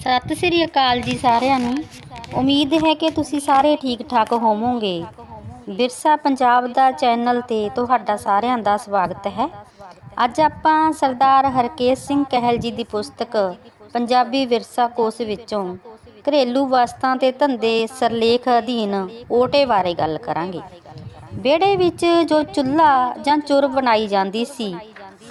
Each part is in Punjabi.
ਸਤਿ ਸ੍ਰੀ ਅਕਾਲ ਜੀ ਸਾਰਿਆਂ ਨੂੰ। ਉਮੀਦ ਹੈ ਕਿ ਤੁਸੀਂ ਸਾਰੇ ਠੀਕ ਠਾਕ ਹੋਵੋਗੇ। ਵਿਰਸਾ ਪੰਜਾਬ ਦਾ ਚੈਨਲ ਤੇ ਤੁਹਾਡਾ ਸਾਰਿਆਂ ਦਾ ਸਵਾਗਤ ਹੈ। ਅੱਜ ਆਪਾਂ ਸਰਦਾਰ ਹਰਕੇਸ਼ ਸਿੰਘ ਕਹਿਲ ਜੀ ਦੀ ਪੁਸਤਕ ਪੰਜਾਬੀ ਵਿਰਸਾ ਕੋਸ਼ ਵਿੱਚੋਂ ਘਰੇਲੂ ਵਸਤਾਂ ਤੇ ਧੰਦੇ ਸਰਲੇਖ ਅਧੀਨ ਓਟੇ ਬਾਰੇ ਗੱਲ ਕਰਾਂਗੇ। ਵਿਹੜੇ ਵਿੱਚ ਜੋ ਚੁੱਲ੍ਹਾ ਜਾਂ ਚੁਰ ਬਣਾਈ ਜਾਂਦੀ ਸੀ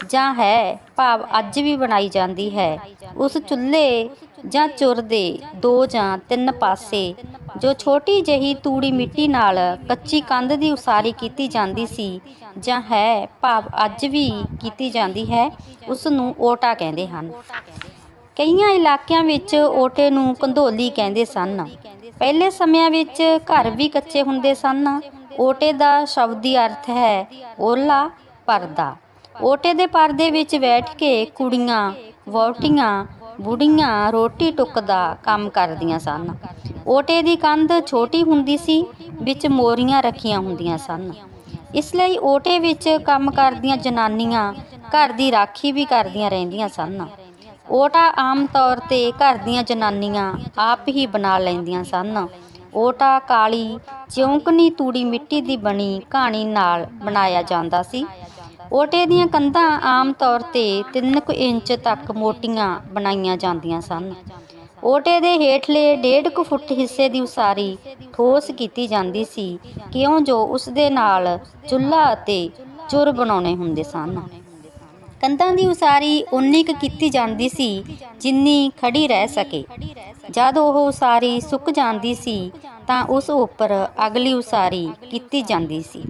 ਜਾਂ ਹੈ, ਭਾਵ ਅੱਜ ਵੀ ਬਣਾਈ ਜਾਂਦੀ ਹੈ। ਉਸ ਚੁੱਲ੍ਹੇ ਜਾਂ ਚੁਰ ਦੇ ਦੋ ਜਾਂ ਤਿੰਨ ਪਾਸੇ, ਜੋ ਛੋਟੀ ਜਿਹੀ ਤੂੜੀ ਮਿੱਟੀ ਨਾਲ ਕੱਚੀ ਕੰਧ ਦੀ ਉਸਾਰੀ ਕੀਤੀ ਜਾਂਦੀ ਸੀ ਜਾਂ ਹੈ, ਭਾਵ ਅੱਜ ਵੀ ਕੀਤੀ ਜਾਂਦੀ ਹੈ ਉਸ ਨੂੰ ਓਟਾ ਕਹਿੰਦੇ ਹਨ। ਕਈਆਂ ਇਲਾਕਿਆਂ ਵਿੱਚ ਓਟੇ ਨੂੰ ਕੰਧੋਲੀ ਕਹਿੰਦੇ ਸਨ। ਪਹਿਲੇ ਸਮਿਆਂ ਵਿੱਚ ਘਰ ਵੀ ਕੱਚੇ ਹੁੰਦੇ ਸਨ। ਓਟੇ ਦਾ ਸ਼ਬਦੀ ਅਰਥ ਹੈ, ਓਲਾ ਪਰਦਾ ਓਟੇ ਦੇ ਪਰਦੇ ਵਿੱਚ ਬੈਠ ਕੇ ਕੁੜੀਆਂ, ਵਹੁਟੀਆਂ ਬੁੜੀਆਂ ਰੋਟੀ ਟੁੱਕ ਦਾ ਕੰਮ ਕਰਦੀਆਂ ਸਨ। ਓਟੇ ਦੀ ਕੰਧ ਛੋਟੀ ਹੁੰਦੀ ਸੀ, ਵਿੱਚ ਮੋਰੀਆਂ ਰੱਖੀਆਂ ਹੁੰਦੀਆਂ ਸਨ। ਇਸ ਲਈ ਓਟੇ ਵਿੱਚ ਕੰਮ ਕਰਦੀਆਂ ਜਨਾਨੀਆਂ ਘਰ ਦੀ ਰਾਖੀ ਵੀ ਕਰਦੀਆਂ ਰਹਿੰਦੀਆਂ ਸਨ। ਓਟਾ ਆਮ ਤੌਰ ਤੇ ਘਰ ਦੀਆਂ ਜਨਾਨੀਆਂ ਆਪ ਹੀ ਬਣਾ ਲੈਂਦੀਆਂ ਸਨ। ਓਟਾ ਕਾਲੀ ਚੌਂਕਨੀ ਤੂੜੀ ਮਿੱਟੀ ਦੀ ਬਣੀ ਕਹਾਣੀ ਨਾਲ ਬਣਾਇਆ ਜਾਂਦਾ ਸੀ। ਓਟੇ ਦੀਆਂ ਕੰਧਾਂ ਆਮ ਤੌਰ ਤੇ 3 ਕੁ ਇੰਚ ਤੱਕ ਮੋਟੀਆਂ ਬਣਾਈਆਂ ਜਾਂਦੀਆਂ ਸਨ। ਓਟੇ ਦੇ ਹੇਠਲੇ 1.5 ਕੁ ਫੁੱਟ ਹਿੱਸੇ ਦੀ ਉਸਾਰੀ ਠੋਸ ਕੀਤੀ ਜਾਂਦੀ ਸੀ, ਕਿਉਂ ਜੋ ਉਸ ਦੇ ਨਾਲ ਚੁੱਲ੍ਹਾ ਅਤੇ ਚੁਰ ਬਣਾਉਣੇ ਹੁੰਦੇ ਸਨ। ਕੰਧਾਂ ਦੀ ਉਸਾਰੀ ਉਨੀ ਕੁ ਕੀਤੀ ਜਾਂਦੀ ਸੀ ਜਿੰਨੀ ਖੜੀ ਰਹਿ ਸਕੇ। ਜਦ ਉਹ ਉਸਾਰੀ ਸੁੱਕ ਜਾਂਦੀ ਸੀ ਤਾਂ ਉਸ ਉੱਪਰ ਅਗਲੀ ਉਸਾਰੀ ਕੀਤੀ ਜਾਂਦੀ ਸੀ।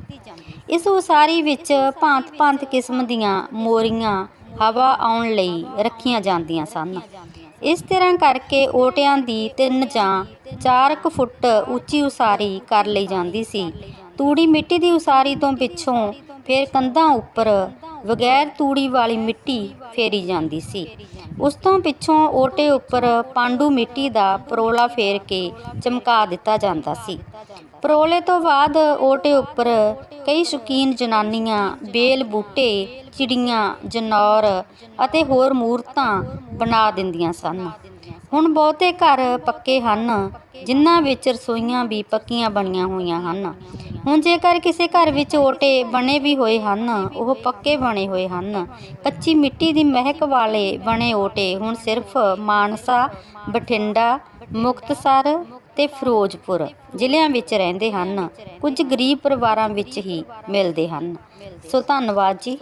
ਇਸ ਉਸਾਰੀ ਵਿੱਚ ਭਾਂਤ-ਭਾਂਤ ਕਿਸਮ ਦੀਆਂ ਮੋਰੀਆਂ ਹਵਾ ਆਉਣ ਲਈ ਰੱਖੀਆਂ ਜਾਂਦੀਆਂ ਸਨ। ਇਸ ਤਰ੍ਹਾਂ ਕਰਕੇ ਓਟਿਆਂ ਦੀ 3 ਜਾਂ 4 ਕੁ ਫੁੱਟ ਉੱਚੀ ਉਸਾਰੀ ਕਰ ਲਈ ਜਾਂਦੀ ਸੀ। ਤੂੜੀ ਮਿੱਟੀ ਦੀ ਉਸਾਰੀ ਤੋਂ ਪਿੱਛੋਂ ਫਿਰ ਕੰਧਾਂ ਉੱਪਰ ਬਗੈਰ ਤੂੜੀ ਵਾਲੀ ਮਿੱਟੀ ਫੇਰੀ ਜਾਂਦੀ ਸੀ। ਉਸ ਤੋਂ ਪਿੱਛੋਂ ਓਟੇ ਉੱਪਰ ਪਾਂਡੂ ਮਿੱਟੀ ਦਾ ਪਰੋਲਾ ਫੇਰ ਕੇ ਚਮਕਾ ਦਿੱਤਾ ਜਾਂਦਾ ਸੀ। ਪਰੋਲੇ ਤੋਂ ਬਾਅਦ ਓਟੇ ਉੱਪਰ ਕਈ ਸ਼ੌਕੀਨ ਜਨਾਨੀਆਂ, ਬੇਲ ਬੂਟੇ, ਚਿੜੀਆਂ, ਜਨੌਰ ਅਤੇ ਹੋਰ ਮੂਰਤਾਂ ਬਣਾ ਦਿੰਦੀਆਂ ਸਨ। ਹੁਣ ਬਹੁਤੇ ਘਰ ਪੱਕੇ ਹਨ, ਜਿਨ੍ਹਾਂ ਵਿੱਚ ਰਸੋਈਆਂ ਵੀ ਪੱਕੀਆਂ ਬਣੀਆਂ ਹੋਈਆਂ ਹਨ। ਹੁਣ ਜੇਕਰ ਕਿਸੇ ਘਰ ਵਿੱਚ ਓਟੇ ਬਣੇ ਵੀ ਹੋਏ ਹਨ, ਉਹ ਪੱਕੇ ਬਣੇ ਹੋਏ ਹਨ। ਕੱਚੀ ਮਿੱਟੀ ਦੀ ਮਹਿਕ ਵਾਲੇ ਬਣੇ ਓਟੇ ਹੁਣ ਸਿਰਫ ਮਾਨਸਾ, ਬਠਿੰਡਾ, ਮੁਕਤਸਰ ਤੇ ਫਿਰੋਜ਼ਪੁਰ ਜ਼ਿਲ੍ਹਿਆਂ ਵਿੱਚ ਰਹਿੰਦੇ ਹਨ। ਕੁਝ ਗਰੀਬ ਪਰਿਵਾਰਾਂ ਵਿੱਚ ਹੀ ਮਿਲਦੇ ਹਨ। ਸੋ ਧੰਨਵਾਦ ਜੀ।